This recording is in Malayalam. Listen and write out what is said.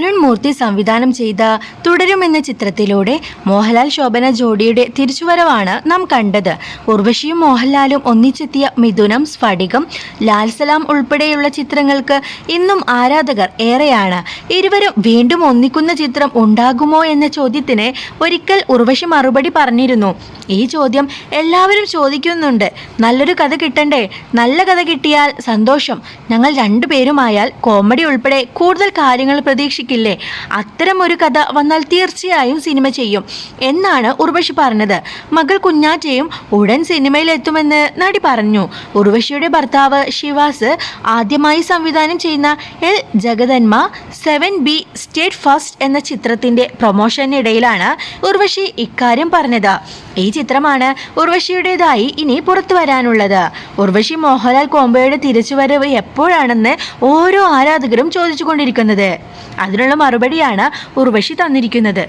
അരുൺ മൂർത്തി സംവിധാനം ചെയ്ത തുടരും എന്ന ചിത്രത്തിലൂടെ മോഹൻലാൽ ശോഭന ജോഡിയുടെ തിരിച്ചുവരവാണ് നാം കണ്ടത്. ഉർവശിയും മോഹൻലാലും ഒന്നിച്ചെത്തിയ മിഥുനം സ്ഫടികം ലാൽസലാം ഉൾപ്പെടെയുള്ള ചിത്രങ്ങൾക്ക് ഇന്നും ആരാധകർ ഏറെയാണ്. ഇരുവരും വീണ്ടും ഒന്നിക്കുന്ന ചിത്രം ഉണ്ടാകുമോ എന്ന ചോദ്യത്തിന് ഒരിക്കൽ ഉർവശി മറുപടി പറഞ്ഞിരുന്നു. ഈ ചോദ്യം എല്ലാവരും ചോദിക്കുന്നുണ്ട്. നല്ലൊരു കഥ കിട്ടണ്ടേ? നല്ല കഥ കിട്ടിയാൽ സന്തോഷം. ഞങ്ങൾ രണ്ടുപേരുമായാൽ കോമഡി ഉൾപ്പെടെ കൂടുതൽ കാര്യങ്ങൾ പ്രതീക്ഷിക്കില്ലേ അത്തരം ഒരു കഥ വന്നാൽ തീർച്ചയായും സിനിമ ചെയ്യും എന്നാണ് ഉർവശി പറഞ്ഞത്. മകൾ കുഞ്ഞാറ്റയും ഉടൻ സിനിമയിൽ എത്തുമെന്ന് നടി പറഞ്ഞു. ഉർവശിയുടെ ഭർത്താവ് ശിവാസ് ആദ്യമായി സംവിധാനം ചെയ്യുന്ന എൽ ജഗതന്മ സെവൻ ബി സ്റ്റേറ്റ് ഫസ്റ്റ് എന്ന ചിത്രത്തിന്റെ പ്രൊമോഷനിടയിലാണ് ഉർവശി ഇക്കാര്യം പറഞ്ഞത്. ഈ ചിത്രമാണ് ഉർവശിയുടേതായി ഇനി പുറത്തു വരാനുള്ളത്. ഉർവശി മോഹൻലാൽ കോംബോയുടെ തിരിച്ചുവരവ് എപ്പോഴാണെന്ന് ഓരോ ആരാധകരും ചോദിച്ചുകൊണ്ടിരിക്കുന്നത്. അതിനുള്ള മറുപടിയാണ് ഉർവശി തന്നിരിക്കുന്നത്